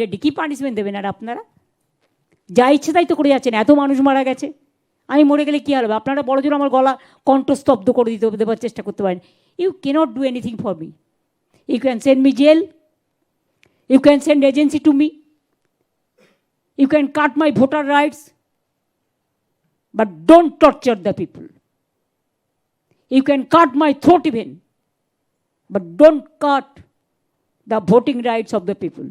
Ready কী punishment দেবেন আর আপনারা? যা ইচ্ছে তাই তো করে যাচ্ছেন। এত মানুষ মারা গেছে। আমি মরে গেলে কী হবে? আপনারা বড় জোর আমার গলা কণ্ঠস্তব্ধ করে দিতে দেওয়ার চেষ্টা করতে পারেন। You cannot do anything for me you can send me jail you can send agency to me you can cut my voter rights but don't torture the people. You can cut my throat even but don't cut the voting rights of the people.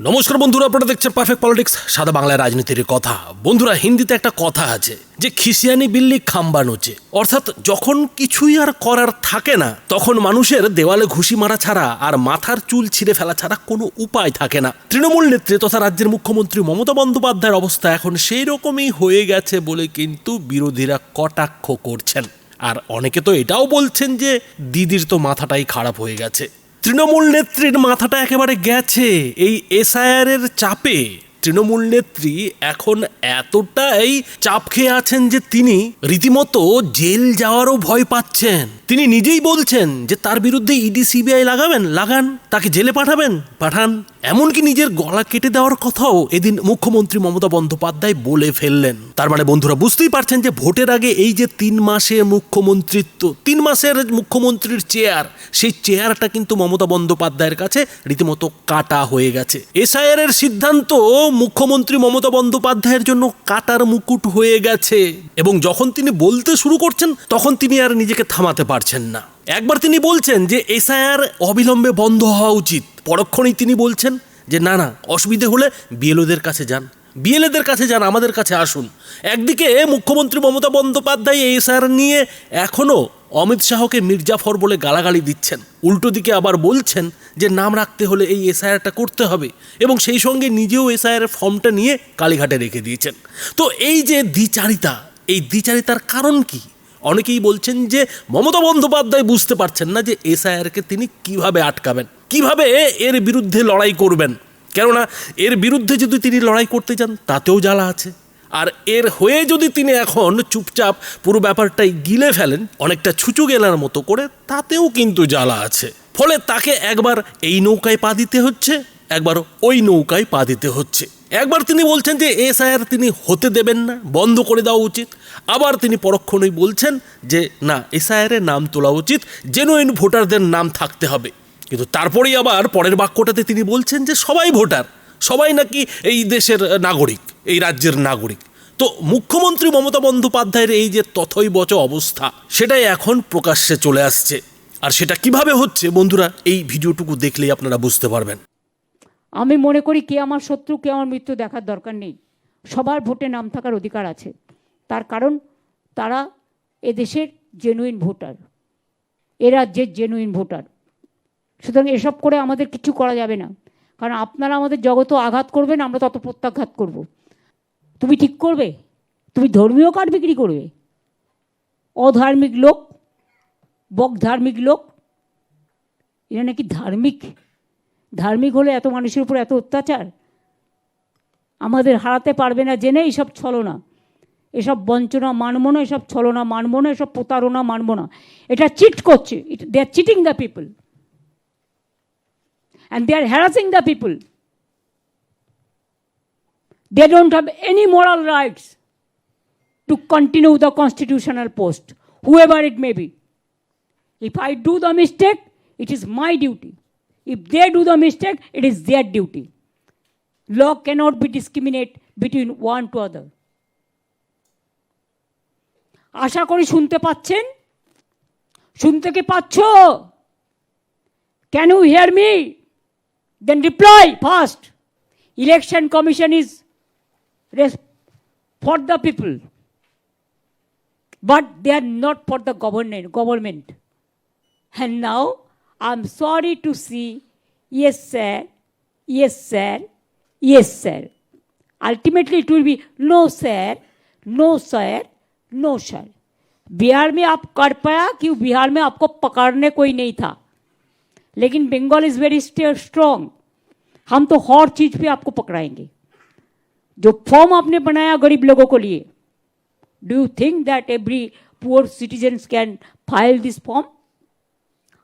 নমস্কার বন্ধুরা, আপনারা দেখছেন perfect politics সাদা বাংলায় রাজনীতির কথা। বন্ধুরা, হিন্দিতে একটা কথা আছে, যে খিসিয়ানি বিল্লি খাম্বা নোচে। অর্থাৎ যখন কিছুই আর করার থাকে না, তখন মানুষের দেওয়ালে ঘুষি মারা ছাড়া আর মাথার চুল ছিঁড়ে ফেলা ছাড়া কোনো উপায় থাকে না। তৃণমূল নেত্রী তথা রাজ্যের মুখ্যমন্ত্রী মমতা বন্দ্যোপাধ্যায়ের অবস্থা এখন সেই রকমই হয়ে গেছে বলে কিন্তু বিরোধীরা কটাক্ষ করছেন। আর অনেকে তো এটাও বলছেন যে, দিদির তো মাথাটাই খারাপ হয়ে গেছে। তৃণমূল নেত্রীর মাথাটা একেবারে গেছে এই এসআইআর এর চাপে। তৃণমূল নেত্রী এখন এতটাই চাপ খেয়ে আছেন যে তিনি রীতিমতো জেল যাওয়ারও ভয় পাচ্ছেন। তিনি নিজেই বলছেন যে তার বিরুদ্ধে ইডি, সিবিআই লাগাবেন, লাগান, তাকে জেলে পাঠাবেন, পাঠান। এমনকি নিজের গলা কেটে দেওয়ার কথাও এদিন মুখ্যমন্ত্রী মমতা বন্দ্যোপাধ্যায় বলে ফেললেন। তার মানে বন্ধুরা, বুঝতেই পারছেন যে ভোটের আগে এই যে তিন মাসে মুখ্যমন্ত্রিত্ব, তিন মাসের মুখ্যমন্ত্রীর চেয়ার, সেই চেয়ারটা কিন্তু মমতা বন্দ্যোপাধ্যায়ের কাছে রীতিমতো কাটা হয়ে গেছে। এসআইআর এর সিদ্ধান্ত মুখ্যমন্ত্রী মমতা বন্দ্যোপাধ্যায়ের জন্য কাটার মুকুট হয়ে গেছে। এবং যখন তিনি বলতে শুরু করছেন, তখন তিনি আর নিজেকে থামাতে পারছেন না। একবার তিনি বলছেন যে, এসআইআর অবিলম্বে বন্ধ হওয়া উচিত। পরক্ষণেই তিনি বলছেন যে, না না, অসুবিধে হলে বিএলওদের কাছে যান। বিএলএদের কাছে যান, আমাদের কাছে আসুন। একদিকে মুখ্যমন্ত্রী মমতা বন্দ্যোপাধ্যায় এই এসআইআর নিয়ে এখনও অমিত শাহকে মির্জাফর বলে গালাগালি দিচ্ছেন। উল্টো দিকে আবার বলছেন যে নাম রাখতে হলে এই এসআইআরটা করতে হবে এবং সেই সঙ্গে নিজেও এসআইআর ফর্মটা নিয়ে কালীঘাটে রেখে দিয়েছেন। তো এই যে দ্বিচারিতা, এই দ্বিচারিতার কারণ কি? অনেকেই বলছেন যে মমতা বন্দ্যোপাধ্যায় বুঝতে পারছেন না যে এসআইআরকে তিনি কীভাবে আটকাবেন, কীভাবে এর বিরুদ্ধে লড়াই করবেন। কেননা এর বিরুদ্ধে যদি তিনি লড়াই করতে যান, তাতেও জ্বালা আছে। আর এর হয়ে যদি তিনি এখন চুপচাপ পুরো ব্যাপারটাই গিলে ফেলেন, অনেকটা ছুচু গেলার মতো করে, তাতেও কিন্তু জ্বালা আছে। ফলে তাকে একবার এই নৌকায় পা দিতে হচ্ছে, একবার ওই নৌকায় পা দিতে হচ্ছে। একবার তিনি বলছেন যে এসআইআর তিনি হতে দেবেন না, বন্ধ করে দেওয়া উচিত। আবার তিনি পরক্ষণেই বলছেন যে, না এসআইআর এর নাম তোলা উচিত জেনুইন ভোটারদের নাম থাকতে হবে। কিন্তু তারপরেই আবার পরের বাক্যটাতে তিনি বলছেন যে, সবাই ভোটার, সবাই নাকি এই দেশের নাগরিক, এই রাজ্যের নাগরিক। তো মুখ্যমন্ত্রী মমতা বন্দ্যোপাধ্যায়ের এই যে তথই বচ অবস্থা, সেটাই এখন প্রকাশ্যে চলে আসছে। আর সেটা কীভাবে হচ্ছে, বন্ধুরা, এই ভিডিওটুকু দেখলেই আপনারা বুঝতে পারবেন। আমি মনে করি কে আমার শত্রু, কে আমার মৃত্যু দেখার দরকার নেই। সবার ভোটে নাম থাকার অধিকার আছে। তার কারণ, তারা এদেশের জেনুইন ভোটার এ রাজ্যের জেনুইন ভোটার সুতরাং এসব করে আমাদের কিছু করা যাবে না। কারণ আপনারা আমাদের জগত আঘাত করবেন, আমরা তত প্রত্যাঘাত করব। তুমি ঠিক করবে? তুমি ধর্মীয় কার্ড বিক্রি করবে? অধার্মিক লোক বক ধার্মিক লোক? এরা নাকি ধার্মিক? ধার্মিক হলে এত মানুষের উপর এত অত্যাচার? আমাদের হারাতে পারবে না জেনে এইসব ছলনা। এসব বঞ্চনা মানব না এসব ছলনা মানব না এসব প্রতারণা মানব না। এটা চিট করছে। They are cheating the people and they harassing the people people. They don't any any moral to continue the constitutional post post, whoever it may be. If I do the mistake, it is my duty. If they do the mistake, it is their duty. Law cannot be discriminate between one to other. আশা করি শুনতে পাচ্ছেন শুনতে কি পাচ্ছ can you hear me then reply fast. Election Commission is res- for the people, but they are not for the government. And now I'm sorry to see, yes sir, yes sir, yes sir. Ultimately it will be no sir, no sir, no sir. Bihar में आप कर पाया कि बिहार में आपको पकड़ने कोई नहीं था लेकिन बंगाल इज़ वेरी स्ट्रॉन्ग हम तो हर चीज़ पे आपको पकड़ाएँगे जो फॉर्म आपने बनाया गरीब लोगों को लिए do you think that every poor citizens can file this form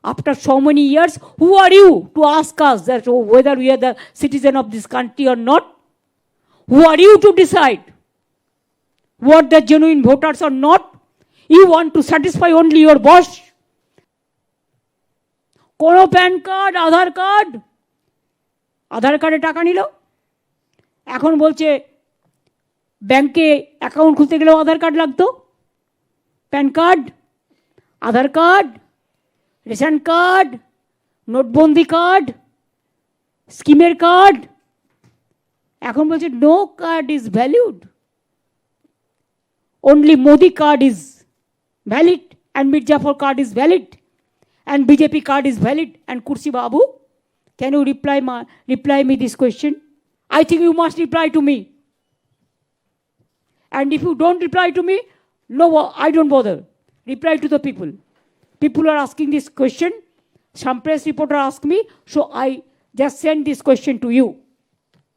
after so many years, who are you to ask us that oh, whether we are the citizen of this country or not? Who are you to decide what the genuine voters or not? You want to satisfy only your boss? কোনো PAN card Aadhaar card Aadhaar কার্ডে টাকা নিল এখন বলছে ব্যাংকে account খুলতে গেলেও Aadhaar card লাগতো PAN card Aadhaar card ration card নোটবন্দি কার্ড স্কিমের কার্ড এখন বলছে no card is valid only Modi card is valid and Mirzapur card is valid and BJP card is valid and Kursi Babu, can you reply, ma, reply me this question? I think you must reply to me. And if you don't reply to me, no, I don't bother. Reply to the people. People are asking this question. Some press reporter asked me, so I just send this question to you.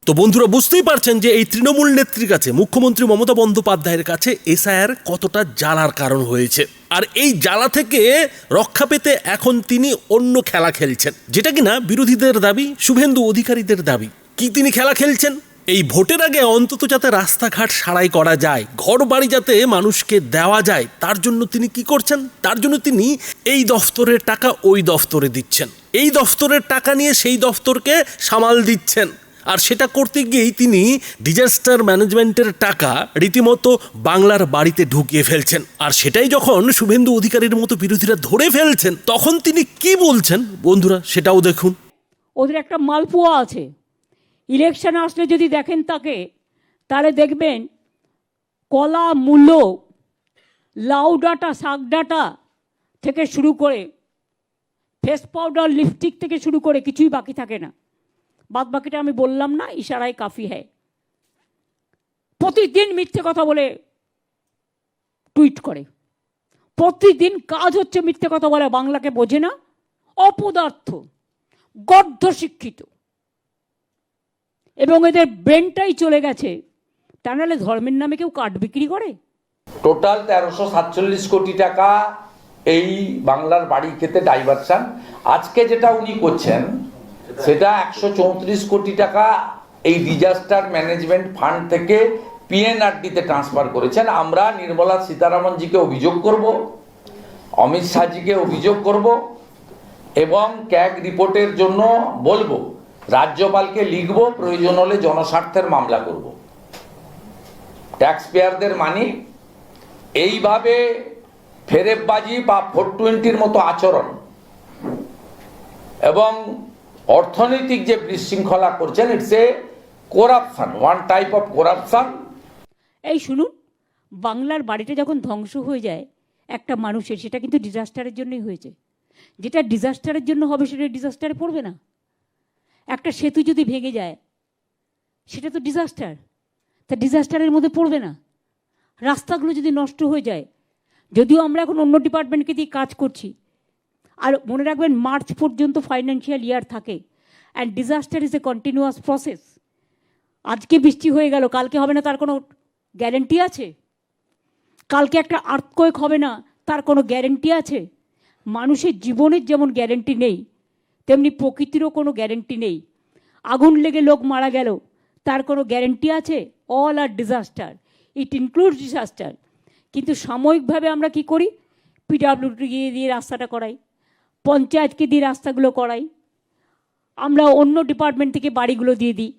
তো বন্ধুরা বুঝতেই পারছেন যে এই তৃণমূল নেত্রীর কাছে মুখ্যমন্ত্রী মমতা বন্দ্যোপাধ্যায়ের কাছে এসআইআর কতটা জ্বালার কারণ হয়েছে আর এই জ্বালা থেকে রক্ষা পেতে এখন তিনি অন্য খেলা খেলছেন যেটা কিনা বিরোধীদের দাবি শুভেন্দু অধিকারীদের দাবি কি তিনি খেলা খেলছেন এই ভোটের আগে অন্তত যাতে রাস্তাঘাট সারাই করা যায় ঘর বাড়ি যাতে মানুষকে দেওয়া যায়, তার জন্য তিনি কি করছেন? তার জন্য তিনি এই দফতরের টাকা ওই দফতরে দিচ্ছেন। এই দফতরের টাকা নিয়ে সেই দফতরকে সামাল দিচ্ছেন। আর সেটা করতে গিয়েই তিনি ডিজাস্টার ম্যানেজমেন্টের টাকা রীতিমতো বাংলার বাড়িতে ঢুকিয়ে ফেলছেন। আর সেটাই যখন শুভেন্দু অধিকারীর মতো বিরোধীরা ধরে ফেলছেন, তখন তিনি কি বলছেন? বন্ধুরা, সেটাও দেখুন। ওদের একটা মালপোয়া আছে। ইলেকশন আসলে যদি দেখেন তাকে, তাহলে দেখবেন কলা মূল্য লাউ ডাটা, শাক ডাটা থেকে শুরু করে, ফেস পাউডার, লিপস্টিক থেকে শুরু করে কিছুই বাকি থাকে না। বাদ বাকিটা আমি বললাম না, ইশারায় কাফি হ্যায়। প্রতিদিন মিথ্যে কথা বলে টুইট করে। প্রতিদিন কাজ হচ্ছে মিথ্যে কথা বলে, বাংলাকে বোঝে না। অপদার্থ গর্ধ শিক্ষিত এবং এদের ব্রেনটাই চলে গেছে। তা নাহলে ধর্মের নামে কেউ কাঠ বিক্রি করে? টোটাল তেরোশো সাতচল্লিশ কোটি টাকা এই বাংলার বাড়ি খেতে ডাইভারশন আজকে যেটা উনি করছেন, সেটা একশো চৌত্রিশ কোটি টাকা এই ডিজাস্টার ম্যানেজমেন্ট ফান্ড থেকে পিএনআরডিতে ট্রান্সফার করেছেন। আমরা নির্মলা সীতারামনজিকে অভিযোগ করব, অমিত শাহজিকে অভিযোগ করব এবং ক্যাগ রিপোর্টের জন্য বলব। রাজ্যপালকে লিখব, প্রয়োজন হলে জনস্বার্থের মামলা করব। ট্যাক্স পেয়ারদের মানি, এইভাবে ফেরেববাজি বা ফোর টোয়েন্টির মতো আচরণ এবং অর্থনৈতিক যে বিশৃঙ্খলা করছেন it's a corruption one type of corruption এই শুনুন, বাংলার বাড়িটা যখন ধ্বংস হয়ে যায়, একটা মানুষের, সেটা কিন্তু ডিজাস্টারের জন্যই হয়েছে। যেটা ডিজাস্টারের জন্য হবে, সেটা ডিজাস্টারে পড়বে না। একটা সেতু যদি ভেঙে যায়, সেটা তো ডিজাস্টার তা ডিজাস্টারের মধ্যে পড়বে না। রাস্তাগুলো যদি নষ্ট হয়ে যায়, যদিও আমরা এখন অন্য ডিপার্টমেন্টকে দিয়ে কাজ করছি, আর মনে রাখবেন মার্চ পর্যন্ত ফাইন্যান্সিয়াল ইয়ার থাকে and disaster is a continuous process আজকে বৃষ্টি হয়ে গেল, কালকে হবে না তার কোনো গ্যারেন্টি আছে? কালকে একটা আর্থকোয়েক হবে না তার কোনো গ্যারেন্টি আছে? মানুষের জীবনের যেমন গ্যারেন্টি নেই তেমনি প্রকৃতিরও কোনো গ্যারেন্টি নেই। আগুন লেগে লোক মারা গেল, তার কোনো গ্যারেন্টি আছে? All are disaster it include disaster কিন্তু সাময়িকভাবে আমরা কি করি? পিডাব্লিউডি দিয়ে দিয়ে রাস্তাটা করাই, পঞ্চায়েতকে দিয়ে রাস্তাগুলো করাই। আমরা অন্য ডিপার্টমেন্ট থেকে বাড়িগুলো দিয়ে দিই।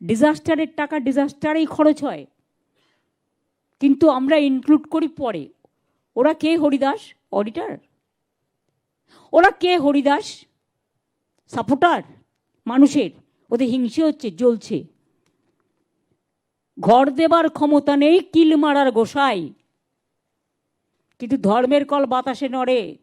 ডিজাস্টারের টাকা ডিজাস্টারেই খরচ হয়। কিন্তু আমরা ইনক্লুড করি পরে। ওরা কে হরিদাস? অডিটার ওরা কে হরিদাস? সাপোর্টার, মানুষের, ওদের হিংসে হচ্ছে, জ্বলছে। ঘর দেবার ক্ষমতা নেই, কিল মারার গোসাই। কিন্তু ধর্মের কল বাতাসে নড়ে।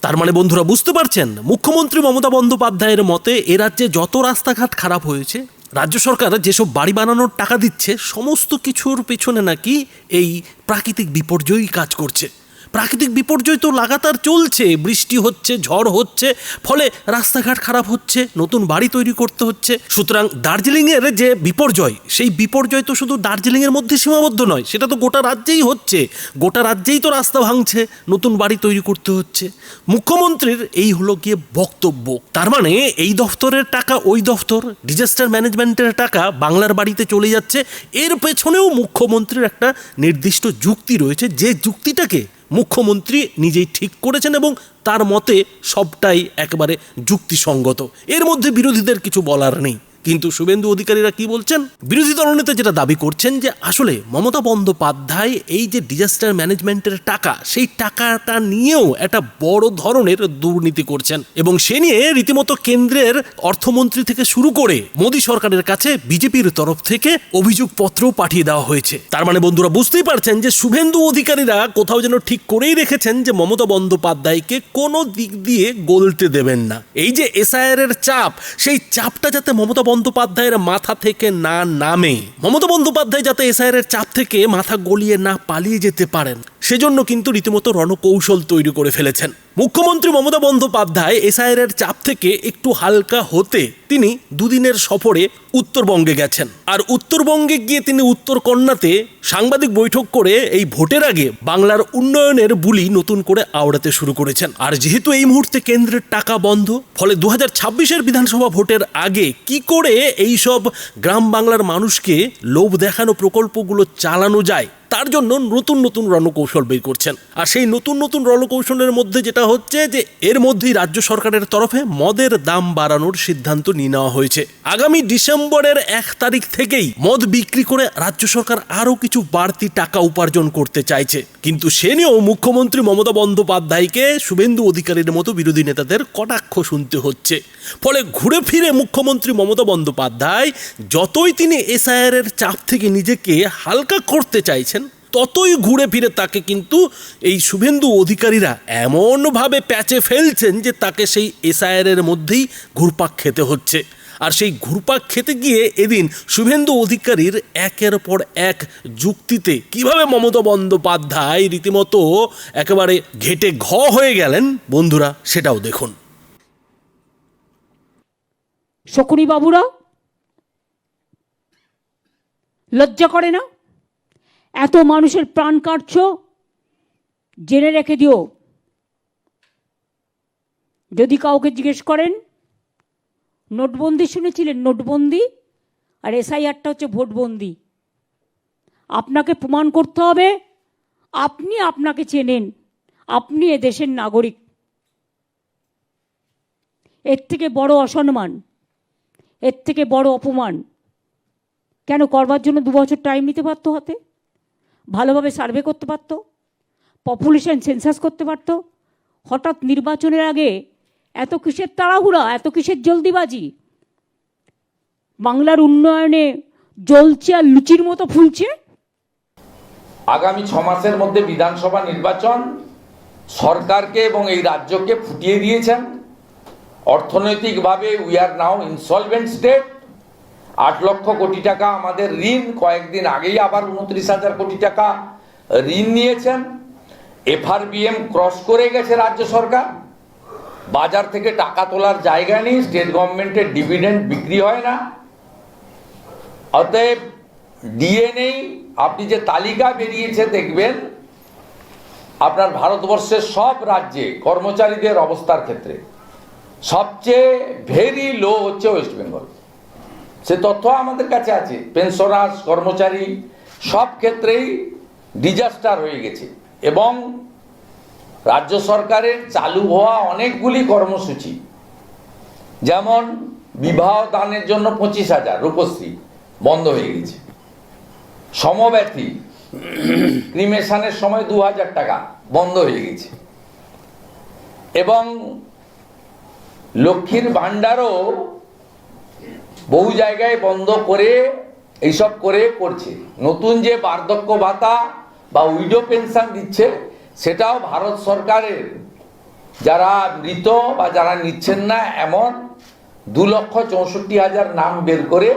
তার মানে বন্ধুরা, বুঝতে পারছেন? মুখ্যমন্ত্রী মমতা বন্দ্যোপাধ্যায়ের মতে, এ রাজ্যে যত রাস্তাঘাট খারাপ হয়েছে, রাজ্য সরকার যেসব বাড়ি বানানোর টাকা দিচ্ছে, সমস্ত কিছুর পেছনে নাকি এই প্রাকৃতিক বিপর্যয়ই কাজ করছে। প্রাকৃতিক বিপর্যয় তো লাগাতার চলছে, বৃষ্টি হচ্ছে, ঝড় হচ্ছে, ফলে রাস্তাঘাট খারাপ হচ্ছে, নতুন বাড়ি তৈরি করতে হচ্ছে। সুতরাং দার্জিলিংয়ের যে বিপর্যয়, সেই বিপর্যয় তো শুধু দার্জিলিংয়ের মধ্যে সীমাবদ্ধ নয়, সেটা তো গোটা রাজ্যেই হচ্ছে। গোটা রাজ্যেই তো রাস্তা ভাঙছে, নতুন বাড়ি তৈরি করতে হচ্ছে। মুখ্যমন্ত্রীর এই হলো গিয়ে বক্তব্য। তার মানে এই দফতরের টাকা ওই দফতর, ডিজাস্টার ম্যানেজমেন্টের টাকা বাংলার বাড়িতে চলে যাচ্ছে। এর পেছনেও মুখ্যমন্ত্রীর একটা নির্দিষ্ট যুক্তি রয়েছে। যে যুক্তিটাকে মুখ্যমন্ত্রী নিজেই ঠিক করেছেন এবং তার মতে সবটাই একেবারে যুক্তিসঙ্গত। এর মধ্যে বিরোধীদের কিছু বলার নেই। কিন্তু শুভেন্দু অধিকারীরা কি বলছেন? বিরোধী দলনেতা যেটা দাবি করছেন যে আসলে মমতা বন্দ্যোপাধ্যায় এই যে ডিজাস্টার ম্যানেজমেন্টের টাকা, সেই টাকাটা নিয়েও একটা বড় ধরনের দুর্নীতি করছেন এবং সে নিয়ে রীতিমতো কেন্দ্রের অর্থমন্ত্রী থেকে শুরু করে মোদী সরকারের কাছে বিজেপির তরফ থেকে অভিযোগ পত্র পাঠিয়ে দেওয়া হয়েছে। তার মানে বন্ধুরা বুঝতেই পারছেন যে শুভেন্দু অধিকারীরা কোথাও যেন ঠিক করেই রেখেছেন যে মমতা বন্দ্যোপাধ্যায়কে কোনো দিক দিয়ে গলতে দেবেন না। এই যে এসআইআর এর চাপ, সেই চাপটা যাতে মমতা বন্দ্যোপাধ্যায়ের মাথা থেকে না নামে। মমতা বন্দ্যোপাধ্যায় যাতে এসআইআর এর চাপ থেকে মাথা গলিয়ে না পালিয়ে যেতে পারেন, সেজন্য কিন্তু রীতিমতো রণকৌশল তৈরি করে ফেলেছেন। মুখ্যমন্ত্রী মমতা বন্দ্যোপাধ্যায় এসআইআর এর চাপ থেকে একটু হালকা হতে তিনি দুদিনের সফরে উত্তরবঙ্গে গেছেন। আর উত্তরবঙ্গে গিয়ে তিনি উত্তর কন্যাতে সাংবাদিক বৈঠক করে এই ভোটের আগে বাংলার উন্নয়নের বুলি নতুন করে আওড়াতে শুরু করেছেন। আর যেহেতু এই মুহূর্তে কেন্দ্রের টাকা বন্ধ, ফলে দু হাজার বিধানসভা ভোটের আগে কি করে এই সব গ্রাম বাংলার মানুষকে লোভ দেখানো প্রকল্পগুলো চালানো যায় তার জন্য নতুন নতুন রণকৌশল বের করছেন। আর সেই নতুন নতুন রণকৌশলের মধ্যে যেটা হচ্ছে যে, এর মধ্যেই রাজ্য সরকারের তরফে মদের দাম বাড়ানোর সিদ্ধান্ত নিয়ে নেওয়া হয়েছে। আগামী ডিসেম্বরের এক তারিখ থেকেই মদ বিক্রি করে রাজ্য সরকার আরও কিছু বাড়তি টাকা উপার্জন করতে চাইছে। কিন্তু সে নিয়েও মুখ্যমন্ত্রী মমতা বন্দ্যোপাধ্যায়কে শুভেন্দু অধিকারীর মতো বিরোধী নেতাদের কটাক্ষ শুনতে হচ্ছে। ফলে ঘুরে ফিরে মুখ্যমন্ত্রী মমতা বন্দ্যোপাধ্যায় যতই তিনি এসআইআর এর চাপ থেকে নিজেকে হালকা করতে চাইছেন ততই ঘুরে ফিরে তাকে কিন্তু এই শুভেন্দু অধিকারীরা এমনভাবে প্যাচে ফেলছেন যে তাকে সেই এসআইআর এর মধ্যেই ঘুরপাক খেতে হচ্ছে। আর সেই ঘুরপাক খেতে গিয়ে এদিন শুভেন্দু অধিকারীর একের পর এক যুক্তিতে কীভাবে মমতা বন্দ্যোপাধ্যায় রীতিমতো একেবারে ঘেটে ঘ হয়ে গেলেন, বন্ধুরা সেটাও দেখুন। শকুনি বাবুরা লজ্জা করে না? এত মানুষের প্রাণ কাটছ? জেনে রেখে দিও। যদি কাউকে জিজ্ঞেস করেন, নোটবন্দি শুনেছিলেন? নোটবন্দি? আর এসআইআরটা হচ্ছে ভোটবন্দি। আপনাকে প্রমাণ করতে হবে, আপনি আপনাকে চেনেন, আপনি এ দেশের নাগরিক। এর থেকে বড় অসম্মান, এর থেকে বড় অপমান। কেন করবার জন্য দু বছর টাইম নিতে পারতো হাতে? ভালোভাবে সার্ভে করতে পারতো, পপুলেশন সেন্সাস করতে পারতো। হঠাৎ নির্বাচনের আগে এত কিসের তাড়াহুড়া, এত কিসের জলদিবাজি। বাংলার উন্নয়নে জ্বলছে আর লুচির মতো ফুলছে। আগামী ছ মাসের মধ্যে বিধানসভা নির্বাচন সরকারকে এবং এই রাজ্যকে ফুটিয়ে দিয়েছেন। অর্থনৈতিকভাবে we are now insolvent state আট লক্ষ কোটি টাকা আমাদের ঋণ। কয়েকদিন আগেই আবার উনত্রিশ হাজার কোটি টাকা ঋণ নিয়েছেন। এফআরবিএম ক্রস করে গেছে রাজ্য সরকার। বাজার থেকে টাকা তোলার জায়গা নেই, স্টেট গভর্নমেন্টের ডিভিডেন্ড বিক্রি হয় না। অতএব ডিএনএ, আপনি যে তালিকা বেরিয়েছে দেখবেন, আপনার ভারতবর্ষের সব রাজ্যে কর্মচারীদের অবস্থার ক্ষেত্রে সবচেয়ে ভেরি লো হচ্ছে ওয়েস্ট বেঙ্গল সে তথ্য আমাদের কাছে আছে। পেনশনার্স কর্মচারী, সব ক্ষেত্রেই ডিজাস্টার হয়ে গেছে। এবং রাজ্য সরকারের চালু হওয়া অনেকগুলি কর্মসূচি, যেমন বিবাহ দানের জন্য পঁচিশ হাজার রূপশ্রী বন্ধ হয়ে গেছে। সমব্যথী ক্রিমেশনের সময় দু হাজার টাকা বন্ধ হয়ে গেছে। এবং লক্ষ্মীর ভাণ্ডারও বহু জায়গায় বন্ধ করে এইসব করে করছে। নতুন যে বার্ধক্য ভাতা বা উইডো পেনশন দিচ্ছে, সেটাও ভারত সরকারের। যারা মৃত বা যারা নিচ্ছেন না, এমন দু লক্ষ চৌষট্টি হাজার নাম বের করে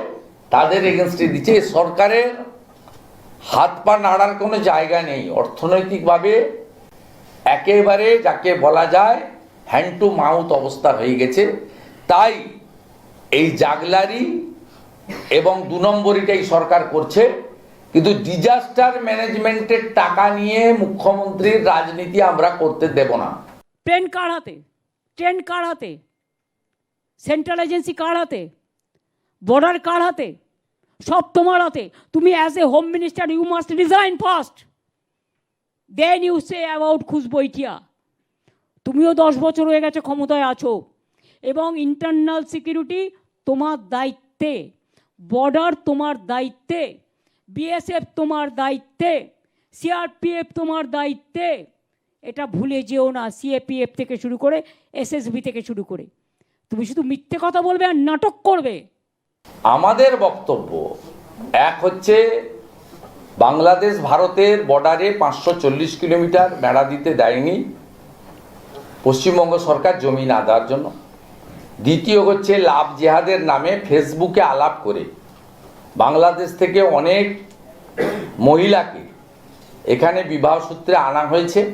তাদের এগেনস্টে দিচ্ছে। সরকারের হাত পা নাড়ার কোনো জায়গা নেই। অর্থনৈতিকভাবে একেবারে যাকে বলা যায় হ্যান্ড টু মাউথ অবস্থা হয়ে গেছে। তাই এই জাগলারি এবং দু নম্বরিটাই সরকার করছে, কিন্তু ডিজাস্টার ম্যানেজমেন্টের টাকা নিয়ে মুখ্যমন্ত্রীর রাজনীতি আমরা করতে দেব না। কার হাতে? ট্রেন কার হাতে? সেন্ট্রাল এজেন্সি কার হাতে? বর্ডার কার হাতে? সব তোমার হাতে। তুমি as a home minister you must resign first then you say about খুশবু ইটিয়া তুমিও দশ বছর হয়ে গেছে ক্ষমতায় আছো। এবং ইন্টারনাল সিকিউরিটি তোমার দায়িত্বে, বর্ডার তোমার দায়িত্বে, বিএসএফ তোমার দায়িত্বে, সিআরপিএফ তোমার দায়িত্বে। এটা ভুলে যেও না, সিএপিএফ থেকে শুরু করে, এসএসবি থেকে শুরু করে। তুমি শুধু মিথ্যে কথা বলবে আর নাটক করবে। আমাদের বক্তব্য এক হচ্ছে, বাংলাদেশ ভারতের বর্ডারে পাঁচশো চল্লিশ কিলোমিটার বেড়া দিতে দেয়নি পশ্চিমবঙ্গ সরকার জমি না দেওয়ার জন্য। দ্বিতীয় হচ্ছে লাভ জেহাদের নামে ফেসবুকে আলাপ করে। বাংলাদেশ থেকে অনেক মহিলাকে এখানে বিবাহ সূত্রে আনা হয়েছে।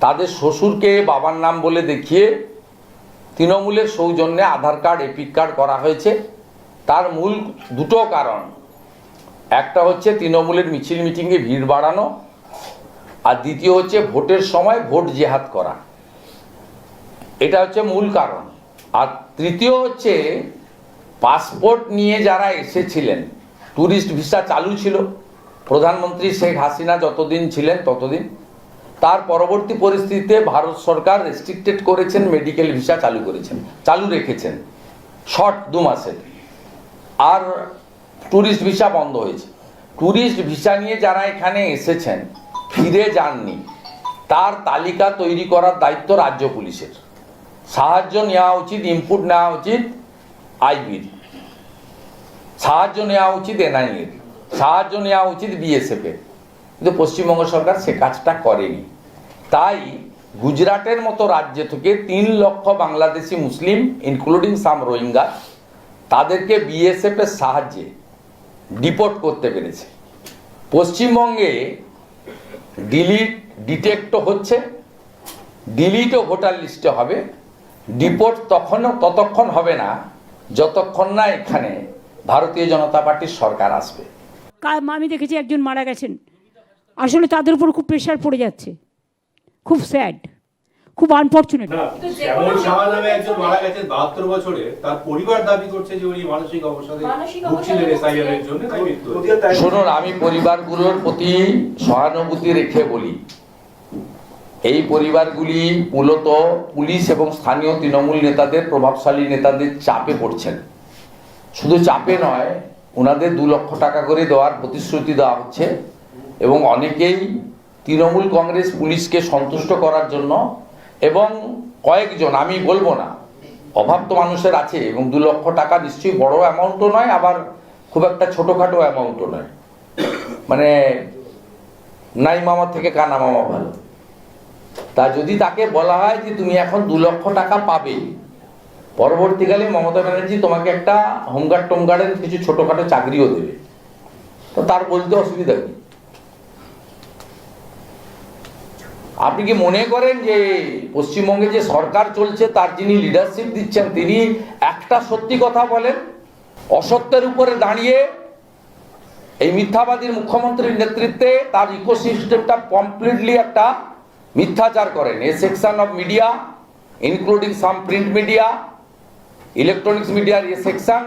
তাদের শ্বশুরকে বাবার নাম বলে দেখিয়ে তৃণমূলের সৌজন্যে আধার কার্ড, এপিক কার্ড করা হয়েছে। তার মূল দুটো কারণ। একটা হচ্ছে তৃণমূলের মিছিল মিটিংয়ে ভিড় বাড়ানো আর দ্বিতীয় হচ্ছে ভোটের সময় ভোট জেহাদ করা। এটা হচ্ছে মূল কারণ। আর তৃতীয় হচ্ছে পাসপোর্ট নিয়ে যারা এসেছিলেন ট্যুরিস্ট ভিসা চালু ছিল, প্রধানমন্ত্রী শেখ হাসিনা যতদিন ছিলেন ততদিন, তার পরবর্তী পরিস্থিতিতে ভারত সরকার রেস্ট্রিক্টেড করেছেন মেডিকেল ভিসা চালু করেছেন, চালু রেখেছেন শর্ট দু মাসের। আর ট্যুরিস্ট ভিসা বন্ধ হয়েছে। ট্যুরিস্ট ভিসা নিয়ে যারা এখানে এসেছেন, ফিরে যাননি, তার তালিকা তৈরি করার দায়িত্ব রাজ্য পুলিশের। সাহায্য নেওয়া উচিত ইনপুট নেওয়া উচিত আইবির সাহায্য নেওয়া উচিত এনআইএর সাহায্য নেওয়া উচিত বিএসএফ এর। কিন্তু পশ্চিমবঙ্গ সরকার সে কাজটা করেনি। তাই গুজরাটের মতো রাজ্য থেকে তিন লক্ষ বাংলাদেশি মুসলিম ইনক্লুডিং সাম রোহিঙ্গা, তাদেরকে বিএসএফ এর সাহায্যে ডিপোর্ট করতে পেরেছে। পশ্চিমবঙ্গে ডিলিট ডিটেক্টও হচ্ছে। ডিলিটও ভোটার লিস্টে হবে। ডিপোর্ট তখনও ততক্ষণ হবে না যতক্ষণ না এখানে ভারতীয় জনতা পার্টির সরকার আসবে। আমি দেখেছি একজন মারা গেছেন। আসলে তাদের উপর খুব প্রেশার পড়ে যাচ্ছে। খুব স্যাড খুব আনফর্চুনেট শ্যামল নামে একজন মারা গেছেন বাহাত্তর বছরে তার পরিবার দাবি করছে যে উনি মানসিক অবসাদে ভুগছিলেন অবসাদে এসআইআর এর জন্য তাই মৃত্যু শুনুন আমি পরিবারগুলোর প্রতি সহানুভূতি রেখে বলি এই পরিবারগুলি মূলত পুলিশ এবং স্থানীয় তৃণমূল নেতাদের, প্রভাবশালী নেতাদের চাপে পড়ছেন। শুধু চাপে নয়, ওনাদের দু লক্ষ টাকা করে দেওয়ার প্রতিশ্রুতি দেওয়া হচ্ছে এবং অনেকেই তৃণমূল কংগ্রেস পুলিশকে সন্তুষ্ট করার জন্য এবং কয়েকজন, আমি বলব না, অভাব তো মানুষের আছে এবং দু লক্ষ টাকা নিশ্চয়ই বড় অ্যামাউন্টও নয়, আবার খুব একটা ছোটোখাটো অ্যামাউন্টও নয়। মানে নাই মামা থেকে কানা মামা ভালো। তা যদি তাকে বলা হয় যে তুমি এখন দু লক্ষ টাকা পাবে, পরবর্তীকালে মমতা ব্যানার্জি তোমাকে একটা হোমগার্ড টোমগার্ডের কিছু ছোটখাটো চাকরিও দেবে। তো তার বলতে অসুবিধা কি? আপনি কি মনে করেন যে পশ্চিমবঙ্গে যে সরকার চলছে, তার যিনি লিডারশিপ দিচ্ছেন, তিনি একটা সত্যি কথা বলেন? অসত্যের উপরে দাঁড়িয়ে এই মিথ্যাবাদীর মুখ্যমন্ত্রীর নেতৃত্বে তার ইকোসিস্টেমটা কমপ্লিটলি একটা মিথ্যাচার করেন। A section of media including some print media electronics মিডিয়ার এ সেকশন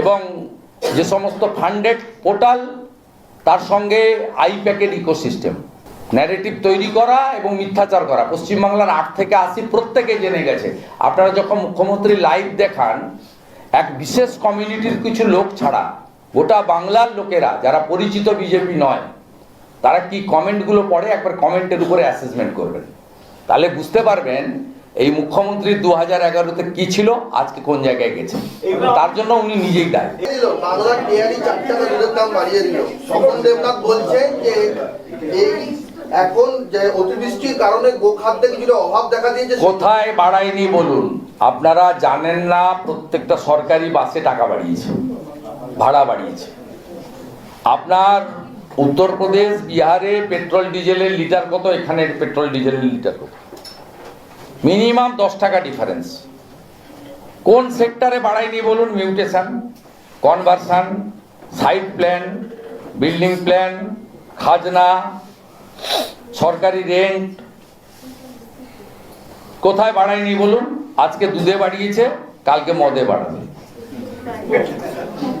এবং যে সমস্ত ফান্ডেড পোর্টাল তার সঙ্গে আই প্যাকেট ইকোসিস্টেম ন্যারেটিভ তৈরি করা এবং মিথ্যাচার করা। পশ্চিমবাংলার আট থেকে আশি প্রত্যেকে জেনে গেছে। আপনারা যখন মুখ্যমন্ত্রী লাইভ দেখান, এক বিশেষ কমিউনিটির কিছু লোক ছাড়া, গোটা বাংলার লোকেরা, যারা পরিচিত বিজেপি নয় তারা কি কমেন্টগুলো পড়ে? একবার কমেন্টের উপরে অ্যাসেসমেন্ট করবেন। তাহলে বুঝতে পারবেন এই মুখ্যমন্ত্রী দু হাজার এগারোতে কি ছিল আজকে কোন জায়গায় গেছে। তার জন্য উনি নিজেই দায়ী। এখন যে অতিবৃষ্টির কারণে গোখাদ্যে কিছুটা অভাব দেখা দিয়েছে কোথায় বাড়ায়নি বলুন। আপনারা জানেন না প্রত্যেকটা সরকারি বাসে টাকা বাড়িয়েছে ভাড়া বাড়িয়েছে। আপনার উত্তরপ্রদেশ বিহারে পেট্রোল ডিজেলের লিটার কত? এখানে পেট্রোল ডিজেলের লিটার কত? মিনিমাম দশ টাকা ডিফারেন্স কোন সেক্টরে বাড়ায়নি বলুন? Mutation conversion site plan building plan খাজনা, সরকারি রেন্ট কোথায় বাড়ায়নি বলুন? আজকে দুধে বাড়িয়েছে, কালকে মদে বাড়াবে।